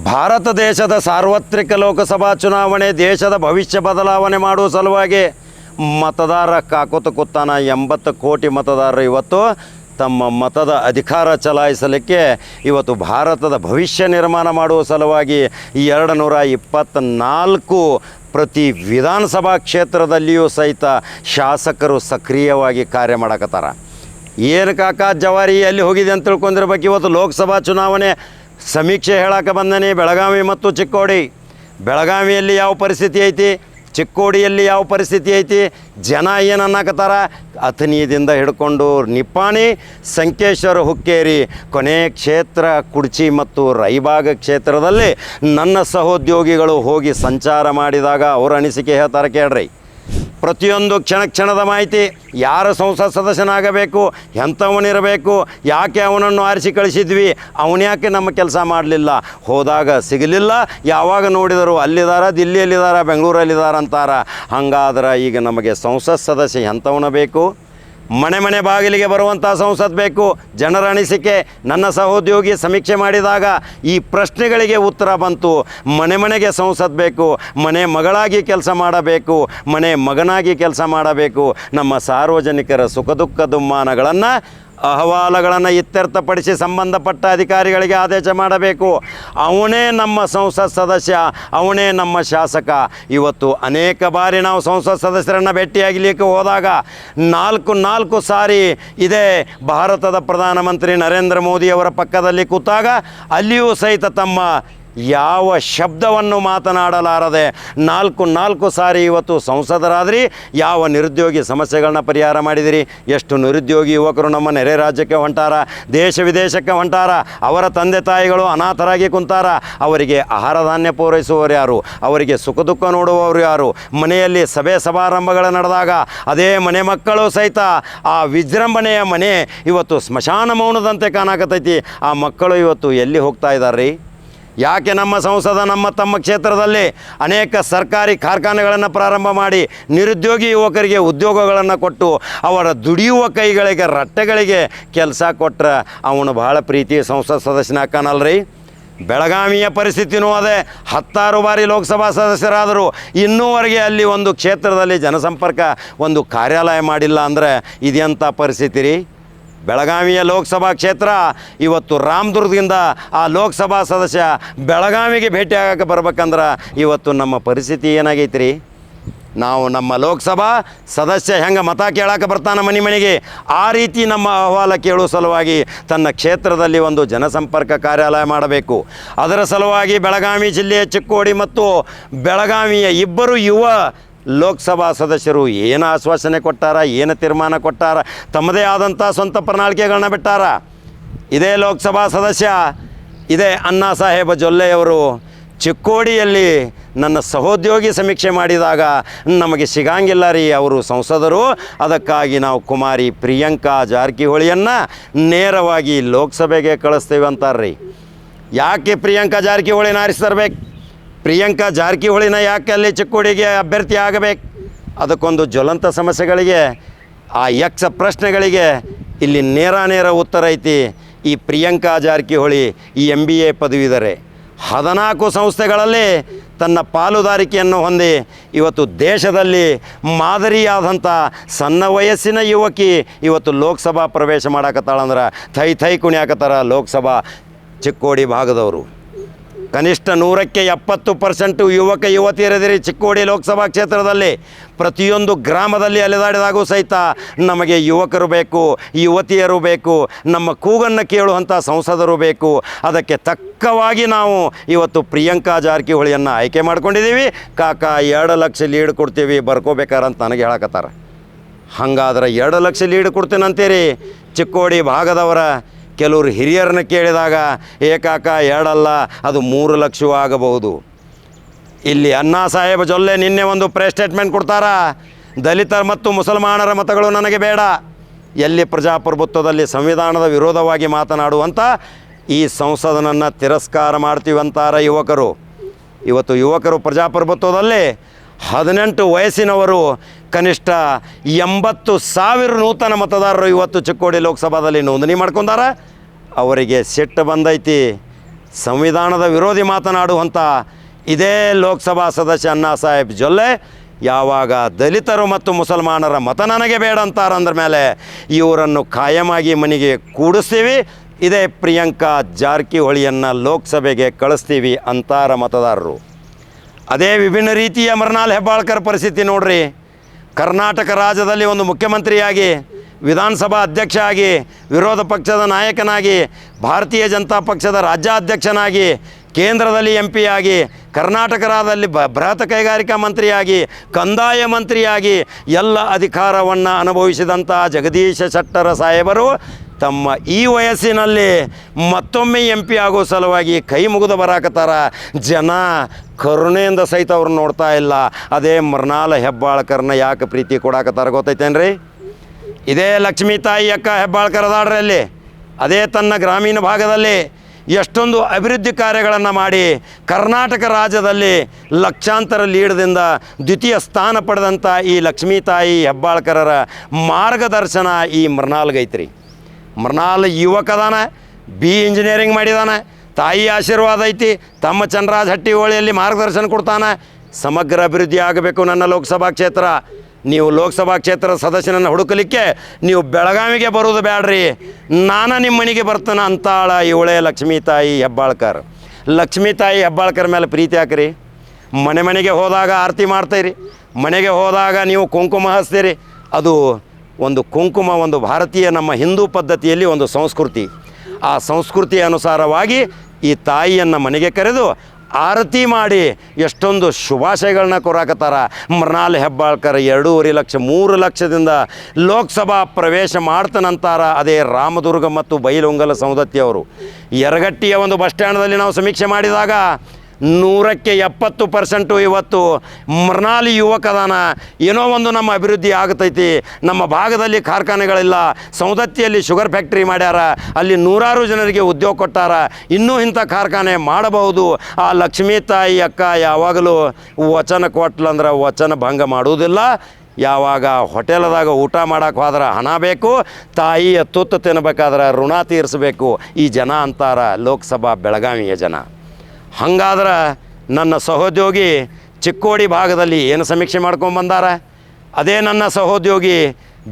ಭಾರತ ದೇಶದ ಸಾರ್ವತ್ರಿಕ ಲೋಕಸಭಾ ಚುನಾವಣೆ, ದೇಶದ ಭವಿಷ್ಯ ಬದಲಾವಣೆ ಮಾಡುವ ಸಲುವಾಗಿ ಮತದಾರ ಕಾಕುತ ಕುತ್ತಾನ ಎಂಬತ್ತು ಕೋಟಿ ಮತದಾರರು ಇವತ್ತು ತಮ್ಮ ಮತದ ಅಧಿಕಾರ ಚಲಾಯಿಸಲಿಕ್ಕೆ ಇವತ್ತು ಭಾರತದ ಭವಿಷ್ಯ ನಿರ್ಮಾಣ ಮಾಡುವ ಸಲುವಾಗಿ ಎರಡು ನೂರ ಇಪ್ಪತ್ತ್ನಾಲ್ಕು ಪ್ರತಿ ವಿಧಾನಸಭಾ ಕ್ಷೇತ್ರದಲ್ಲಿಯೂ ಸಹಿತ ಶಾಸಕರು ಸಕ್ರಿಯವಾಗಿ ಕಾರ್ಯ ಮಾಡಕತ್ತಾರ. ಏನು ಕಾಕ ಜವಾರಿ ಎಲ್ಲಿ ಹೋಗಿದೆ ಅಂತ ತಿಳ್ಕೊಂಡಿರ್ಬೇಕು ಇವತ್ತು ಲೋಕಸಭಾ ಚುನಾವಣೆ? ಸಮೀಕ್ಷೆ ಹೇಳಕ್ಕೆ ಬಂದನೆ, ಬೆಳಗಾವಿ ಮತ್ತು ಚಿಕ್ಕೋಡಿ. ಬೆಳಗಾವಿಯಲ್ಲಿ ಯಾವ ಪರಿಸ್ಥಿತಿ ಐತಿ? ಚಿಕ್ಕೋಡಿಯಲ್ಲಿ ಯಾವ ಪರಿಸ್ಥಿತಿ ಐತಿ? ಜನ ಏನು ಅನ್ನಕತ್ತಾರ? ಅಥನಿಯದಿಂದ ಹಿಡ್ಕೊಂಡು ನಿಪ್ಪಾಣಿ, ಸಂಕೇಶ್ವರ ಹುಕ್ಕೇರಿ. ಕೊನೆ ಕ್ಷೇತ್ರ ಕುಡ್ಚಿ ಮತ್ತು ರೈಬಾಗ ಕ್ಷೇತ್ರದಲ್ಲಿ ನನ್ನ ಸಹೋದ್ಯೋಗಿಗಳು ಹೋಗಿ ಸಂಚಾರ ಮಾಡಿದಾಗ ಅವರ ಅನಿಸಿಕೆ ಹೇಳ್ತಾರೆ ಕೇಳ್ರಿ. ಪ್ರತಿಯೊಂದು ಕ್ಷಣ ಕ್ಷಣದ ಮಾಹಿತಿ. ಯಾರು ಸಂಸತ್ ಸದಸ್ಯನಾಗಬೇಕು, ಎಂಥವನಿರಬೇಕು, ಯಾಕೆ ಅವನನ್ನು ಆರಿಸಿ ಕಳಿಸಿದ್ವಿ ಅವನ್ಯಾಕೆ ನಮ್ಮ ಕೆಲಸ ಮಾಡಲಿಲ್ಲ. ಹೋದಾಗ ಸಿಗಲಿಲ್ಲ, ಯಾವಾಗ ನೋಡಿದರು ಅಲ್ಲಿದಾರ ದಿಲ್ಲಿಯಲ್ಲಿದ್ದಾರ ಬೆಂಗಳೂರಲ್ಲಿದ್ದಾರ ಅಂತಾರ. ಹಂಗಾದ್ರೆ ಈಗ ನಮಗೆ ಸಂಸತ್ ಸದಸ್ಯ ಎಂಥವನ ಬೇಕು? ಮನೆ ಮನೆ ಬಾಗಿಲಿಗೆ ಬರುವಂಥ ಸಂಸತ್ ಬೇಕು. ಜನರ ಅನಿಸಿಕೆ, ನನ್ನ ಸಹೋದ್ಯೋಗಿ ಸಮೀಕ್ಷೆ ಮಾಡಿದಾಗ ಈ ಪ್ರಶ್ನೆಗಳಿಗೆ ಉತ್ತರ ಬಂತು. ಮನೆ ಮನೆಗೆ ಸಂಸತ್ ಬೇಕು, ಮನೆ ಮಗಳಾಗಿ ಕೆಲಸ ಮಾಡಬೇಕು, ಮನೆ ಮಗನಾಗಿ ಕೆಲಸ ಮಾಡಬೇಕು. ನಮ್ಮ ಸಾರ್ವಜನಿಕರ ಸುಖ ದುಃಖ ದುಮ್ಮಾನಗಳನ್ನು ಅಹವಾಲುಗಳನ್ನು ಇತ್ಯರ್ಥಪಡಿಸಿ ಸಂಬಂಧಪಟ್ಟ ಅಧಿಕಾರಿಗಳಿಗೆ ಆದೇಶ ಮಾಡಬೇಕು. ಅವನೇ ನಮ್ಮ ಸಂಸತ್ ಸದಸ್ಯ, ಅವನೇ ನಮ್ಮ ಶಾಸಕ. ಇವತ್ತು ಅನೇಕ ಬಾರಿ ನಾವು ಸಂಸತ್ ಸದಸ್ಯರನ್ನು ಭೇಟಿಯಾಗಲಿಕ್ಕೆ ಹೋದಾಗ ನಾಲ್ಕು ನಾಲ್ಕು ಸಾರಿ ಇದೇ ಭಾರತದ ಪ್ರಧಾನಮಂತ್ರಿ ನರೇಂದ್ರ ಮೋದಿಯವರ ಪಕ್ಕದಲ್ಲಿ ಕೂತಾಗ ಅಲ್ಲಿಯೂ ಸಹಿತ ತಮ್ಮ ಯಾವ ಶಬ್ದವನ್ನು ಮಾತನಾಡಲಾರದೆ ನಾಲ್ಕು ನಾಲ್ಕು ಸಾರಿ ಇವತ್ತು ಸಂಸದರಾದ್ರಿ, ಯಾವ ನಿರುದ್ಯೋಗಿ ಸಮಸ್ಯೆಗಳನ್ನ ಪರಿಹಾರ ಮಾಡಿದಿರಿ? ಎಷ್ಟು ನಿರುದ್ಯೋಗಿ ಯುವಕರು ನಮ್ಮ ನೆರೆ ರಾಜ್ಯಕ್ಕೆ ಹೊಂಟಾರ, ದೇಶ ವಿದೇಶಕ್ಕೆ ಹೊಂಟಾರ, ಅವರ ತಂದೆ ತಾಯಿಗಳು ಅನಾಥರಾಗಿ ಕುಂತಾರ, ಅವರಿಗೆ ಆಹಾರ ಧಾನ್ಯ ಪೂರೈಸುವವರು ಯಾರು? ಅವರಿಗೆ ಸುಖ ದುಃಖ ನೋಡುವವರು ಯಾರು? ಮನೆಯಲ್ಲಿ ಸಭೆ ಸಮಾರಂಭಗಳು ನಡೆದಾಗ ಅದೇ ಮನೆ ಮಕ್ಕಳು ಸಹಿತ ಆ ವಿಜೃಂಭಣೆಯ ಮನೆ ಇವತ್ತು ಸ್ಮಶಾನ ಮೌನದಂತೆ ಕಾಣಕತ್ತೈತಿ. ಆ ಮಕ್ಕಳು ಇವತ್ತು ಎಲ್ಲಿ ಹೋಗ್ತಾ ಇದ್ದಾರೆ ಯಾಕೆ ನಮ್ಮ ಸಂಸದ ನಮ್ಮ ತಮ್ಮ ಕ್ಷೇತ್ರದಲ್ಲಿ ಅನೇಕ ಸರ್ಕಾರಿ ಕಾರ್ಖಾನೆಗಳನ್ನು ಪ್ರಾರಂಭ ಮಾಡಿ ನಿರುದ್ಯೋಗಿ ಯುವಕರಿಗೆ ಉದ್ಯೋಗಗಳನ್ನು ಕೊಟ್ಟು ಅವರ ದುಡಿಯುವ ಕೈಗಳಿಗೆ, ರಟ್ಟೆಗಳಿಗೆ ಕೆಲಸ ಕೊಟ್ಟರೆ ಅವನು ಬಹಳ ಪ್ರೀತಿ ಸಂಸತ್ ರೀ ಬೆಳಗಾವಿಯ ಪರಿಸ್ಥಿತಿನೂ ಅದೇ. ಹತ್ತಾರು ಬಾರಿ ಲೋಕಸಭಾ ಸದಸ್ಯರಾದರು ಇನ್ನೂವರೆಗೆ ಅಲ್ಲಿ ಒಂದು ಕ್ಷೇತ್ರದಲ್ಲಿ ಜನಸಂಪರ್ಕ, ಒಂದು ಕಾರ್ಯಾಲಯ ಮಾಡಿಲ್ಲ ಅಂದರೆ ಇದೆಂಥ ಪರಿಸ್ಥಿತಿ ರೀ? ಬೆಳಗಾವಿಯ ಲೋಕಸಭಾ ಕ್ಷೇತ್ರ. ಇವತ್ತು ರಾಮದುರ್ಗದಿಂದ ಆ ಲೋಕಸಭಾ ಸದಸ್ಯ ಬೆಳಗಾವಿಗೆ ಭೇಟಿ ಆಗಕ್ಕೆ ಬರ್ಬೇಕಂದ್ರೆ ಇವತ್ತು ನಮ್ಮ ಪರಿಸ್ಥಿತಿ ಏನಾಗೈತ್ರಿ? ನಾವು ನಮ್ಮ ಲೋಕಸಭಾ ಸದಸ್ಯ ಹೆಂಗೆ ಮತ ಕೇಳಕ್ಕೆ ಬರ್ತಾನೆ ಮನೆ ಮನೆಗೆ? ಆ ರೀತಿ ನಮ್ಮ ಅಹವಾಲ ಕೇಳುವ ಸಲುವಾಗಿ ತನ್ನ ಕ್ಷೇತ್ರದಲ್ಲಿ ಒಂದು ಜನಸಂಪರ್ಕ ಕಾರ್ಯಾಲಯ ಮಾಡಬೇಕು. ಅದರ ಸಲುವಾಗಿ ಬೆಳಗಾವಿ ಜಿಲ್ಲೆಯ ಚಿಕ್ಕೋಡಿ ಮತ್ತು ಬೆಳಗಾವಿಯ ಇಬ್ಬರು ಯುವ ಲೋಕಸಭಾ ಸದಸ್ಯರು ಏನು ಆಶ್ವಾಸನೆ ಕೊಟ್ಟಾರ, ಏನು ತೀರ್ಮಾನ ಕೊಟ್ಟಾರ, ತಮ್ಮದೇ ಆದಂಥ ಸ್ವಂತ ಪ್ರಣಾಳಿಕೆಗಳನ್ನ ಬಿಟ್ಟಾರ? ಇದೇ ಲೋಕಸಭಾ ಸದಸ್ಯ, ಇದೇ ಅಣ್ಣಾ ಸಾಹೇಬ ಜೊಲ್ಲೆಯವರು ಚಿಕ್ಕೋಡಿಯಲ್ಲಿ ನನ್ನ ಸಹೋದ್ಯೋಗಿ ಸಮೀಕ್ಷೆ ಮಾಡಿದಾಗ ನಮಗೆ ಸಿಗಂಗಿಲ್ಲ ರೀ ಅವರು ಸಂಸದರು, ಅದಕ್ಕಾಗಿ ನಾವು ಕುಮಾರಿ ಪ್ರಿಯಾಂಕಾ ಜಾರಕಿಹೊಳಿಯನ್ನು ನೇರವಾಗಿ ಲೋಕಸಭೆಗೆ ಕಳಿಸ್ತೇವೆ ಅಂತಾರ್ರಿ. ಯಾಕೆ ಪ್ರಿಯಾಂಕಾ ಜಾರಕಿಹೊಳಿನ ಆರಿಸ್ತರ್ಬೇಕು ಪ್ರಿಯಾಂಕಾ ಜಾರಕಿಹೊಳಿನ ಯಾಕೆ ಅಲ್ಲಿ ಚಿಕ್ಕೋಡಿಗೆ ಅಭ್ಯರ್ಥಿ ಆಗಬೇಕು? ಅದಕ್ಕೊಂದು ಜ್ವಲಂತ ಸಮಸ್ಯೆಗಳಿಗೆ, ಆ ಯಕ್ಷ ಪ್ರಶ್ನೆಗಳಿಗೆ ಇಲ್ಲಿ ನೇರ ನೇರ ಉತ್ತರ ಐತಿ ಈ ಪ್ರಿಯಾಂಕಾ ಜಾರಕಿಹೊಳಿ, ಈ ಎಂ ಬಿ ಎ ಪದವೀಧರೆ ಹದಿನಾಲ್ಕು ಸಂಸ್ಥೆಗಳಲ್ಲಿ ತನ್ನ ಪಾಲುದಾರಿಕೆಯನ್ನು ಹೊಂದಿ, ಇವತ್ತು ದೇಶದಲ್ಲಿ ಮಾದರಿಯಾದಂಥ ಸಣ್ಣ ವಯಸ್ಸಿನ ಯುವಕಿ ಇವತ್ತು ಲೋಕಸಭಾ ಪ್ರವೇಶ ಮಾಡಾಕತ್ತಾಳಂದ್ರೆ ಥೈ ಥೈ ಕುಣಿಯಾಕತ್ತಾರ ಲೋಕಸಭಾ ಚಿಕ್ಕೋಡಿ ಭಾಗದವರು. ಕನಿಷ್ಠ ನೂರಕ್ಕೆ ಎಪ್ಪತ್ತು ಪರ್ಸೆಂಟು ಯುವಕ ಯುವತಿಯರಿದಿರಿ ಚಿಕ್ಕೋಡಿ ಲೋಕಸಭಾ ಕ್ಷೇತ್ರದಲ್ಲಿ. ಪ್ರತಿಯೊಂದು ಗ್ರಾಮದಲ್ಲಿ ಅಲೆದಾಡಿದಾಗೂ ಸಹಿತ ನಮಗೆ ಯುವಕರು ಬೇಕು, ಯುವತಿಯರು ಬೇಕು, ನಮ್ಮ ಕೂಗನ್ನು ಕೇಳುವಂಥ ಸಂಸದರು ಬೇಕು. ಅದಕ್ಕೆ ತಕ್ಕವಾಗಿ ನಾವು ಇವತ್ತು ಪ್ರಿಯಾಂಕಾ ಜಾರಕಿಹೊಳಿಯನ್ನು ಆಯ್ಕೆ ಮಾಡ್ಕೊಂಡಿದ್ದೀವಿ. ಕಾಕ ಎರಡು ಲಕ್ಷ ಲೀಡ್ ಕೊಡ್ತೀವಿ ಬರ್ಕೋಬೇಕಾರಂತ ನನಗೆ ಹೇಳಕತ್ತಾರೆ. ಹಂಗಾದ್ರೆ ಎರಡು ಲಕ್ಷ ಲೀಡ್ ಕೊಡ್ತೀನಂತೀರಿ ಚಿಕ್ಕೋಡಿ ಭಾಗದವರ ಕೆಲವರು ಹಿರಿಯರನ್ನ ಕೇಳಿದಾಗ ಏಕಾಕ ಎರಡಲ್ಲ, ಅದು ಮೂರು ಲಕ್ಷವೂ ಆಗಬಹುದು. ಇಲ್ಲಿ ಅಣ್ಣಾ ಸಾಹೇಬ ಜೊಲ್ಲೆ ನಿನ್ನೆ ಒಂದು ಪ್ರೆಸ್ ಸ್ಟೇಟ್ಮೆಂಟ್ ಕೊಡ್ತಾರ? ದಲಿತರ ಮತ್ತು ಮುಸಲ್ಮಾನರ ಮತಗಳು ನನಗೆ ಬೇಡ. ಎಲ್ಲಿ ಪ್ರಜಾಪ್ರಭುತ್ವದಲ್ಲಿ ಸಂವಿಧಾನದ ವಿರೋಧವಾಗಿ ಮಾತನಾಡುವಂಥ ಈ ಸಂಸದನನ್ನು ತಿರಸ್ಕಾರ ಮಾಡ್ತೀವಂತಾರ ಯುವಕರು. ಇವತ್ತು ಯುವಕರು ಪ್ರಜಾಪ್ರಭುತ್ವದಲ್ಲಿ ಹದಿನೆಂಟು ವಯಸ್ಸಿನವರು ಕನಿಷ್ಠ ಎಂಬತ್ತು ಸಾವಿರ ನೂತನ ಮತದಾರರು ಇವತ್ತು ಚಿಕ್ಕೋಡಿ ಲೋಕಸಭಾದಲ್ಲಿ ನೋಂದಣಿ ಮಾಡ್ಕೊಂಡಾರ. ಅವರಿಗೆ ಸಿಟ್ಟು ಬಂದೈತಿ. ಸಂವಿಧಾನದ ವಿರೋಧಿ ಮಾತನಾಡುವಂಥ ಇದೇ ಲೋಕಸಭಾ ಸದಸ್ಯ ಅಣ್ಣಾ ಸಾಹೇಬ್ ಜೊಲ್ಲೆ. ಯಾವಾಗ ದಲಿತರು ಮತ್ತು ಮುಸಲ್ಮಾನರ ಮತ ನನಗೆ ಬೇಡ ಅಂತಾರಂದ್ರ ಮೇಲೆ ಇವರನ್ನು ಖಾಯಮಾಗಿ ಮನೆಗೆ ಕೂಡಿಸ್ತೀವಿ. ಇದೇ ಪ್ರಿಯಾಂಕಾ ಜಾರಕಿಹೊಳಿಯನ್ನು ಲೋಕಸಭೆಗೆ ಕಳಿಸ್ತೀವಿ ಅಂತಾರ ಮತದಾರರು. ಅದೇ ವಿಭಿನ್ನ ರೀತಿಯ ಮರ್ನಾಲ್ ಹೆಬ್ಬಾಳ್ಕರ್ ಪರಿಸ್ಥಿತಿ ನೋಡ್ರಿ. ಕರ್ನಾಟಕ ರಾಜ್ಯದಲ್ಲಿ ಒಂದು ಮುಖ್ಯಮಂತ್ರಿಯಾಗಿ, ವಿಧಾನಸಭಾ ಅಧ್ಯಕ್ಷ ಆಗಿ ವಿರೋಧ ಪಕ್ಷದ ನಾಯಕನಾಗಿ, ಭಾರತೀಯ ಜನತಾ ಪಕ್ಷದ ರಾಜ್ಯಾಧ್ಯಕ್ಷನಾಗಿ, ಕೇಂದ್ರದಲ್ಲಿ ಎಂ ಆಗಿ ಕರ್ನಾಟಕ ಬ, ಬೃಹತ್ ಕೈಗಾರಿಕಾ ಮಂತ್ರಿಯಾಗಿ, ಕಂದಾಯ ಮಂತ್ರಿಯಾಗಿ ಎಲ್ಲ ಅಧಿಕಾರವನ್ನು ಅನುಭವಿಸಿದಂಥ ಜಗದೀಶ ಶೆಟ್ಟರ ಸಾಹೇಬರು ತಮ್ಮ ಈ ವಯಸ್ಸಿನಲ್ಲಿ ಮತ್ತೊಮ್ಮೆ ಎಂ ಪಿ ಆಗೋ ಸಲುವಾಗಿ ಕೈ ಮುಗಿದು ಬರಾಕತ್ತಾರ. ಜನ ಕರುಣೆಯಿಂದ ಸಹಿತ ಅವ್ರನ್ನ ನೋಡ್ತಾ ಇಲ್ಲ. ಅದೇ ಮೃಣಾಲ ಹೆಬ್ಬಾಳ್ಕರ್ನ ಯಾಕೆ ಪ್ರೀತಿ ಕೊಡಾಕತ್ತಾರ ಗೊತ್ತೈತೇನ್ರಿ? ಇದೇ ಲಕ್ಷ್ಮೀ ತಾಯಿ ಅಕ್ಕ ಹೆಬ್ಬಾಳ್ಕರ್ ಅದಾಡ್ರಿ ಅಲ್ಲಿ. ಅದೇ ತನ್ನ ಗ್ರಾಮೀಣ ಭಾಗದಲ್ಲಿ ಎಷ್ಟೊಂದು ಅಭಿವೃದ್ಧಿ ಕಾರ್ಯಗಳನ್ನು ಮಾಡಿ ಕರ್ನಾಟಕ ರಾಜ್ಯದಲ್ಲಿ ಲಕ್ಷಾಂತರ ಲೀಡ್ದಿಂದ ದ್ವಿತೀಯ ಸ್ಥಾನ ಪಡೆದಂಥ ಈ ಲಕ್ಷ್ಮೀ ತಾಯಿ ಹೆಬ್ಬಾಳ್ಕರರ ಮಾರ್ಗದರ್ಶನ ಈ ಮೃಣಾಲ್ಗೈತ್ರಿ ಮೃಣಾಲ್ ಯುವಕದಾನ ಬಿ ಇಂಜಿನಿಯರಿಂಗ್ ಮಾಡಿದಾನೆ, ತಾಯಿ ಆಶೀರ್ವಾದ ಐತಿ, ತಮ್ಮ ಚಂದ್ರರಾಜ್ ಹಟ್ಟಿ ಹೋಳಿಯಲ್ಲಿ ಮಾರ್ಗದರ್ಶನ ಕೊಡ್ತಾನೆ, ಸಮಗ್ರ ಅಭಿವೃದ್ಧಿ ಆಗಬೇಕು ನನ್ನ ಲೋಕಸಭಾ ಕ್ಷೇತ್ರ. ನೀವು ಲೋಕಸಭಾ ಕ್ಷೇತ್ರದ ಸದಸ್ಯನನ್ನು ಹುಡುಕಲಿಕ್ಕೆ ನೀವು ಬೆಳಗಾವಿಗೆ ಬರೋದು ಬೇಡ್ರಿ ನಾನು ನಿಮ್ಮ ಮನೆಗೆ ಬರ್ತಾನೆ ಅಂತಾಳ ಇವಳೆ ಲಕ್ಷ್ಮೀ ತಾಯಿ ಹೆಬ್ಬಾಳ್ಕರ್. ಲಕ್ಷ್ಮೀ ತಾಯಿ ಹೆಬ್ಬಾಳ್ಕರ್ ಮೇಲೆ ಪ್ರೀತಿ ಹಾಕ್ರಿ. ಮನೆ ಮನೆಗೆ ಹೋದಾಗ ಆರತಿ ಮಾಡ್ತೀರಿ. ಮನೆಗೆ ಹೋದಾಗ ನೀವು ಕುಂಕುಮ ಹಚ್ತೀರಿ. ಅದು ಒಂದು ಕುಂಕುಮ, ಒಂದು ಭಾರತೀಯ ನಮ್ಮ ಹಿಂದೂ ಪದ್ಧತಿಯಲ್ಲಿ ಒಂದು ಸಂಸ್ಕೃತಿ. ಆ ಸಂಸ್ಕೃತಿ ಅನುಸಾರವಾಗಿ ಈ ತಾಯಿಯನ್ನು ಮನೆಗೆ ಕರೆದು ಆರತಿ ಮಾಡಿ ಎಷ್ಟೊಂದು ಶುಭಾಶಯಗಳನ್ನ ಕೊರಾಕತ್ತಾರ. ಮೃಣಾಲ್ ಹೆಬ್ಬಾಳ್ಕರ್ ಎರಡೂವರೆ ಲಕ್ಷ, ಮೂರು ಲಕ್ಷದಿಂದ ಲೋಕಸಭಾ ಪ್ರವೇಶ ಮಾಡ್ತಾನಂತಾರ ಅದೇ ರಾಮದುರ್ಗ ಮತ್ತು ಬೈಲುಂಗಲ ಸೌದತ್ತಿಯವರು ಯರಗಟ್ಟಿಯ ಒಂದು ಬಸ್ ಸ್ಟ್ಯಾಂಡ್ದಲ್ಲಿ ನಾವು ಸಮೀಕ್ಷೆ ಮಾಡಿದಾಗ ನೂರಕ್ಕೆ ಎಪ್ಪತ್ತು ಪರ್ಸೆಂಟು ಇವತ್ತು ಮೃಣಾಲಿ ಯುವಕದಾನ ಏನೋ ಒಂದು ನಮ್ಮ ಅಭಿವೃದ್ಧಿ ಆಗತೈತಿ. ನಮ್ಮ ಭಾಗದಲ್ಲಿ ಕಾರ್ಖಾನೆಗಳಿಲ್ಲ. ಸೌದತ್ತಿಯಲ್ಲಿ ಶುಗರ್ ಫ್ಯಾಕ್ಟ್ರಿ ಮಾಡ್ಯಾರ. ಅಲ್ಲಿ ನೂರಾರು ಜನರಿಗೆ ಉದ್ಯೋಗ ಕೊಟ್ಟಾರ. ಇನ್ನೂ ಇಂಥ ಕಾರ್ಖಾನೆ ಮಾಡಬಹುದು. ಆ ಲಕ್ಷ್ಮೀ ತಾಯಿ ಅಕ್ಕ ಯಾವಾಗಲೂ ವಚನ ಕೊಟ್ಲಂದ್ರೆ ವಚನ ಭಂಗ ಮಾಡುವುದಿಲ್ಲ. ಯಾವಾಗ ಹೋಟೆಲ್ದಾಗ ಊಟ ಮಾಡೋಕೆ ಹೋದ್ರೆ ಹಣ ಬೇಕು. ತಾಯಿಯ ತುತ್ತು ತಿನ್ನಬೇಕಾದ್ರೆ ಋಣ ತೀರಿಸಬೇಕು. ಈ ಜನ ಅಂತಾರ ಲೋಕಸಭಾ ಬೆಳಗಾವಿಯ ಜನ. ಹಂಗಾದ್ರೆ ನನ್ನ ಸಹೋದ್ಯೋಗಿ ಚಿಕ್ಕೋಡಿ ಭಾಗದಲ್ಲಿ ಏನು ಸಮೀಕ್ಷೆ ಮಾಡ್ಕೊಂಡು ಬಂದಾರ? ಅದೇ ನನ್ನ ಸಹೋದ್ಯೋಗಿ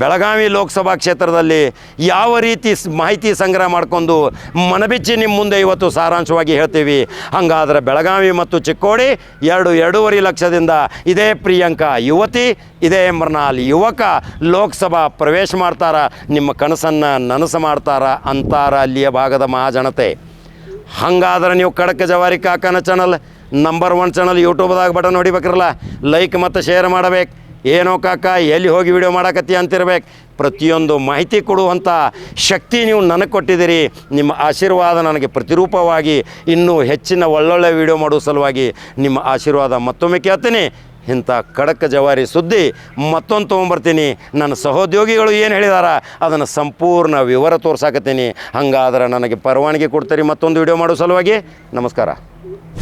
ಬೆಳಗಾವಿ ಲೋಕಸಭಾ ಕ್ಷೇತ್ರದಲ್ಲಿ ಯಾವ ರೀತಿ ಮಾಹಿತಿ ಸಂಗ್ರಹ ಮಾಡಿಕೊಂಡು ಮನಬಿಚ್ಚಿ ನಿಮ್ಮ ಮುಂದೆ ಇವತ್ತು ಸಾರಾಂಶವಾಗಿ ಹೇಳ್ತೀವಿ. ಹಂಗಾದ್ರೆ ಬೆಳಗಾವಿ ಮತ್ತು ಚಿಕ್ಕೋಡಿ ಎರಡು ಎರಡೂವರೆ ಲಕ್ಷದಿಂದ ಇದೇ ಪ್ರಿಯಾಂಕಾ ಯುವತಿ, ಇದೇ ಮೃಣಾಲ್ ಯುವಕ ಲೋಕಸಭಾ ಪ್ರವೇಶ ಮಾಡ್ತಾರ. ನಿಮ್ಮ ಕನಸನ್ನು ನನಸು ಮಾಡ್ತಾರ ಅಂತಾರ ಅಲ್ಲಿಯ ಭಾಗದ ಮಹಾಜನತೆ. ಹಂಗಾದ್ರೆ ನೀವು ಖಡಕ್ ಜವಾರಿ ಕಾಕನ ಚಾನಲ್ ನಂಬರ್ ಒನ್ ಚಾನಲ್ ಯೂಟ್ಯೂಬ್ದಾಗ ಬಟನ್ ಹೊಡಿಬೇಕ್ರಲ್ಲ ಲೈಕ್ ಮತ್ತು ಶೇರ್ ಮಾಡಬೇಕು. ಏನೋ ಕಾಕ, ಎಲ್ಲಿ ಹೋಗಿ ವಿಡಿಯೋ ಮಾಡಕತ್ತಿ ಅಂತಿರ್ಬೇಕು. ಪ್ರತಿಯೊಂದು ಮಾಹಿತಿ ಕೊಡುವಂಥ ಶಕ್ತಿ ನೀವು ನನಗೆ ಕೊಟ್ಟಿದ್ದೀರಿ. ನಿಮ್ಮ ಆಶೀರ್ವಾದ ನನಗೆ ಪ್ರತಿರೂಪವಾಗಿ ಇನ್ನೂ ಹೆಚ್ಚಿನ ಒಳ್ಳೊಳ್ಳೆ ವಿಡಿಯೋ ಮಾಡುವ ಸಲುವಾಗಿ ನಿಮ್ಮ ಆಶೀರ್ವಾದ ಮತ್ತೊಮ್ಮೆ ಕೇಳ್ತೀನಿ. ಇಂಥ ಖಡಕ್ ಜವಾರಿ ಸುದ್ದಿ ಮತ್ತೊಂದು ತೊಗೊಂಬರ್ತೀನಿ. ನನ್ನ ಸಹೋದ್ಯೋಗಿಗಳು ಏನು ಹೇಳಿದಾರ, ಅದನ್ನು ಸಂಪೂರ್ಣ ವಿವರ ತೋರ್ಸಾಕತ್ತೀನಿ. ಹಂಗಾದ್ರೆ ನನಗೆ ಪರವಾನಗಿ ಕೊಡ್ತೀರಿ ಮತ್ತೊಂದು ವಿಡಿಯೋ ಮಾಡೋ ಸಲುವಾಗಿ. ನಮಸ್ಕಾರ.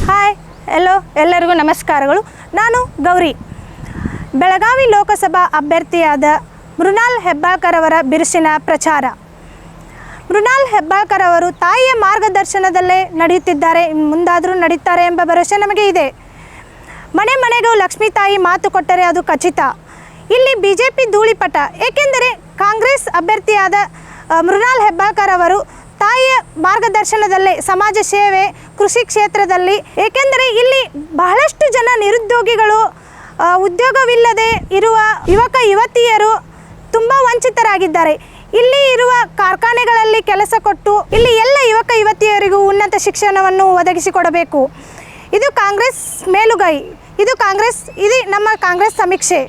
ಹಾಯ್ ಎಲ್ಲೋ ಎಲ್ಲರಿಗೂ ನಮಸ್ಕಾರಗಳು. ನಾನು ಗೌರಿ. ಬೆಳಗಾವಿ ಲೋಕಸಭಾ ಅಭ್ಯರ್ಥಿಯಾದ ಮೃಣಾಲ್ ಹೆಬ್ಬಾಳ್ಕರ್ ಅವರ ಬಿರುಸಿನ ಪ್ರಚಾರ. ಮೃಣಾಲ್ ಹೆಬ್ಬಾಳ್ಕರ್ ಅವರು ತಾಯಿಯ ಮಾರ್ಗದರ್ಶನದಲ್ಲೇ ನಡೆಯುತ್ತಿದ್ದಾರೆ. ಮುಂದಾದರೂ ನಡೀತಾರೆ ಎಂಬ ಭರವಸೆ ನಮಗೆ ಇದೆ. ಮನೆ ಮನೆಗೂ ಲಕ್ಷ್ಮೀ ತಾಯಿ ಮಾತು ಕೊಟ್ಟರೆ ಅದು ಖಚಿತ. ಇಲ್ಲಿ ಬಿ ಜೆ ಪಿ ಧೂಳಿಪಟ, ಏಕೆಂದರೆ ಕಾಂಗ್ರೆಸ್ ಅಭ್ಯರ್ಥಿಯಾದ ಮೃಣಾಲ್ ಹೆಬ್ಬಾಳ್ಕರ್ ಅವರು ತಾಯಿಯ ಮಾರ್ಗದರ್ಶನದಲ್ಲೇ ಸಮಾಜ ಸೇವೆ ಕೃಷಿ ಕ್ಷೇತ್ರದಲ್ಲಿ, ಏಕೆಂದರೆ ಇಲ್ಲಿ ಬಹಳಷ್ಟು ಜನ ನಿರುದ್ಯೋಗಿಗಳು ಉದ್ಯೋಗವಿಲ್ಲದೆ ಇರುವ ಯುವಕ ಯುವತಿಯರು ತುಂಬ ವಂಚಿತರಾಗಿದ್ದಾರೆ. ಇಲ್ಲಿ ಇರುವ ಕಾರ್ಖಾನೆಗಳಲ್ಲಿ ಕೆಲಸ ಕೊಟ್ಟು, ಇಲ್ಲಿ ಎಲ್ಲ ಯುವಕ ಯುವತಿಯರಿಗೂ ಉನ್ನತ ಶಿಕ್ಷಣವನ್ನು ಒದಗಿಸಿಕೊಡಬೇಕು. ಇದು ಕಾಂಗ್ರೆಸ್ ಮೇಲುಗೈ. ಇದು ಕಾಂಗ್ರೆಸ್ ಇದು ನಮ್ಮ ಕಾಂಗ್ರೆಸ್ ಸಮೀಕ್ಷೆ.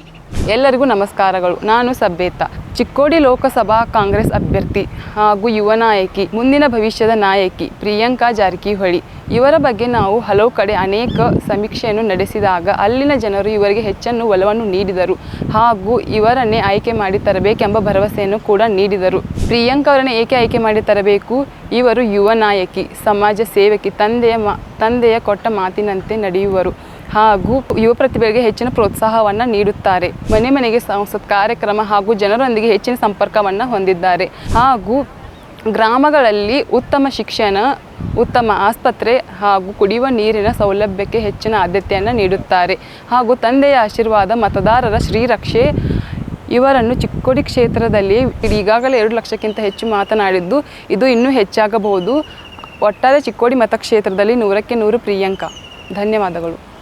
ಎಲ್ಲರಿಗೂ ನಮಸ್ಕಾರಗಳು. ನಾನು ಸಬ್ಬೇತ. ಚಿಕ್ಕೋಡಿ ಲೋಕಸಭಾ ಕಾಂಗ್ರೆಸ್ ಅಭ್ಯರ್ಥಿ ಹಾಗೂ ಯುವ ನಾಯಕಿ, ಮುಂದಿನ ಭವಿಷ್ಯದ ನಾಯಕಿ ಪ್ರಿಯಾಂಕಾ ಜಾರಕಿಹೊಳಿ. ಇವರ ಬಗ್ಗೆ ನಾವು ಹಲವು ಕಡೆ ಅನೇಕ ಸಮೀಕ್ಷೆಯನ್ನು ನಡೆಸಿದಾಗ ಅಲ್ಲಿನ ಜನರು ಇವರಿಗೆ ಹೆಚ್ಚನ್ನು ಒಲವನ್ನು ನೀಡಿದರು ಹಾಗೂ ಇವರನ್ನೇ ಆಯ್ಕೆ ಮಾಡಿ ತರಬೇಕೆಂಬ ಭರವಸೆಯನ್ನು ಕೂಡ ನೀಡಿದರು. ಪ್ರಿಯಾಂಕಾ ಅವರನ್ನು ಏಕೆ ಆಯ್ಕೆ ಮಾಡಿ ತರಬೇಕು? ಇವರು ಯುವ ನಾಯಕಿ, ಸಮಾಜ ಸೇವಕಿ, ತಂದೆಯ ಮಾ, ತಂದೆಯ ಕೊಟ್ಟ ಮಾತಿನಂತೆ ನಡೆಯುವರು. ಹಾಗೂ ಯುವ ಪ್ರತಿಭೆಗೆ ಹೆಚ್ಚಿನ ಪ್ರೋತ್ಸಾಹವನ್ನು ನೀಡುತ್ತಾರೆ. ಮನೆ ಮನೆಗೆ ಸಂಸತ್ ಕಾರ್ಯಕ್ರಮ ಹಾಗೂ ಜನರೊಂದಿಗೆ ಹೆಚ್ಚಿನ ಸಂಪರ್ಕವನ್ನು ಹೊಂದಿದ್ದಾರೆ. ಹಾಗೂ ಗ್ರಾಮಗಳಲ್ಲಿ ಉತ್ತಮ ಶಿಕ್ಷಣ, ಉತ್ತಮ ಆಸ್ಪತ್ರೆ ಹಾಗೂ ಕುಡಿಯುವ ನೀರಿನ ಸೌಲಭ್ಯಕ್ಕೆ ಹೆಚ್ಚಿನ ಆದ್ಯತೆಯನ್ನು ನೀಡುತ್ತಾರೆ. ಹಾಗೂ ತಂದೆಯ ಆಶೀರ್ವಾದ ಮತದಾರರ ಶ್ರೀರಕ್ಷೆ ಇವರನ್ನು ಚಿಕ್ಕೋಡಿ ಕ್ಷೇತ್ರದಲ್ಲಿ ಈಗಾಗಲೇ ಎರಡು ಲಕ್ಷಕ್ಕಿಂತ ಹೆಚ್ಚು ಮಾತನಾಡಿದ್ದು, ಇದು ಇನ್ನೂ ಹೆಚ್ಚಾಗಬಹುದು. ಒಟ್ಟಾರೆ ಚಿಕ್ಕೋಡಿ ಮತಕ್ಷೇತ್ರದಲ್ಲಿ ನೂರಕ್ಕೆ ನೂರು ಪ್ರಿಯಾಂಕ. ಧನ್ಯವಾದಗಳು.